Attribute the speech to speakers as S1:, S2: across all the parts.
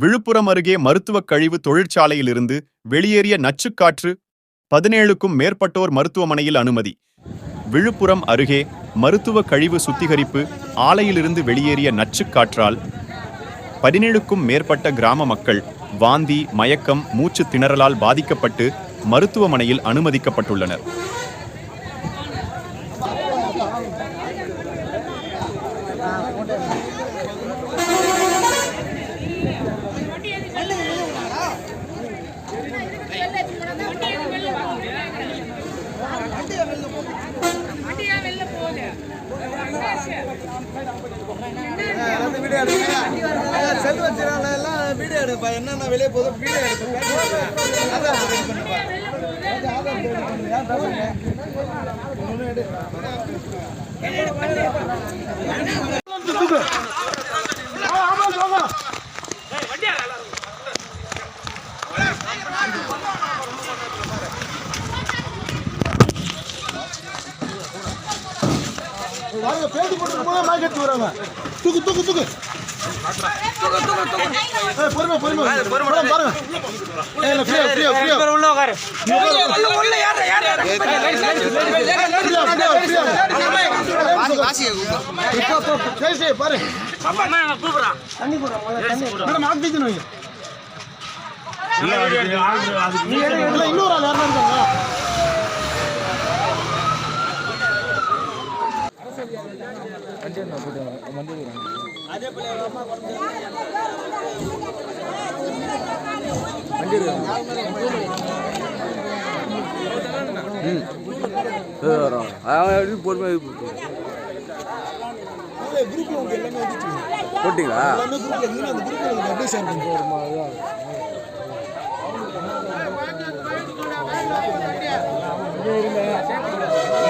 S1: விழுப்புரம் அருகே மருத்துவக் கழிவு தொழிற்சாலையிலிருந்து வெளியேறிய நச்சுக்காற்று பதினேழுக்கும் மேற்பட்டோர் மருத்துவமனையில் அனுமதி. விழுப்புரம் அருகே மருத்துவ கழிவு சுத்திகரிப்பு ஆலையிலிருந்து வெளியேறிய நச்சுக்காற்றால் பதினேழுக்கும் மேற்பட்ட கிராம மக்கள் வாந்தி மயக்கம் மூச்சு திணறலால் பாதிக்கப்பட்டு மருத்துவமனையில் அனுமதிக்கப்பட்டுள்ளனர்.
S2: செல் வச்சிடறாங்க எல்லாம் வீடியோ எடுப்பா. என்னென்ன வெளியே போதும் வீடியோ எடுப்பா. வாங்க பேட்டி போட்டு போனா மைக் எடுத்து வராங்க. தூக்கு தூக்கு தூக்கு. ஏய், பொறுமை பொறுமை. பொறுமை பாருங்க. ஃப்ரீயா ஃப்ரீயா ஃப்ரீயா
S3: உள்ள உட்காரு.
S2: இன்னொரு இருந்து அந்த குரூப்ல உங்களுக்கு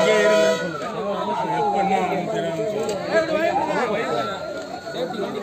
S2: அப்படியே சேஃப்டி வண்டி